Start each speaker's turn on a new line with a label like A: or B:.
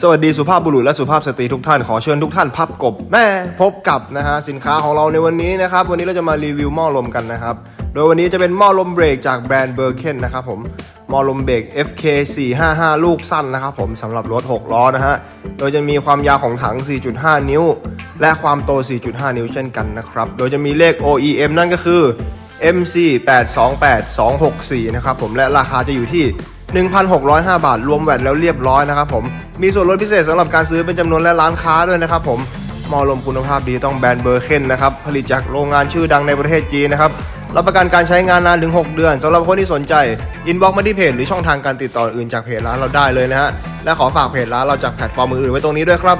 A: สวัสดีสุภาพบุรุษและสุภาพสตรีทุกท่านขอเชิญทุกท่านพับกบแม่พบกับนะฮะสินค้าของเราในวันนี้นะครับ วันนี้เราจะมารีวิวหม้อลมกันนะครับ โดยวันนี้จะเป็นหม้อลมเบรกจากแบรนด์เบอร์เคนนะครับผมหม้อลมเบรก FK 455 ลูกสั้นนะครับผมสำหรับรถ 6 ล้อนะฮะโดยจะมีความยาวของถัง 4.5 นิ้ว และความโต 4.5 นิ้วเช่นกันนะครับ โดยจะมีเลข OEM นั่นก็คือ MC 828264นะครับผมและราคาจะอยู่ที่ 1,605 บาท รวมแวตแล้วเรียบร้อยนะครับผม มีส่วนลดพิเศษสำหรับการซื้อเป็นจำนวนและร้านค้าด้วยนะครับผมมอลมคุณภาพดีต้องแบรนด์เบอร์เคนนะครับ ผลิตจากโรงงานชื่อดังในประเทศจีนนะครับ รับประกันการใช้งานนานถึง 6 เดือนสำหรับคนที่สนใจ อินบ็อกมาที่เพจหรือช่องทางการติดต่ออื่นจากเพจร้านเราได้เลยนะฮะ และขอฝากเพจร้านเราจากแพลตฟอร์มอื่นไว้ตรงนี้ด้วยครับ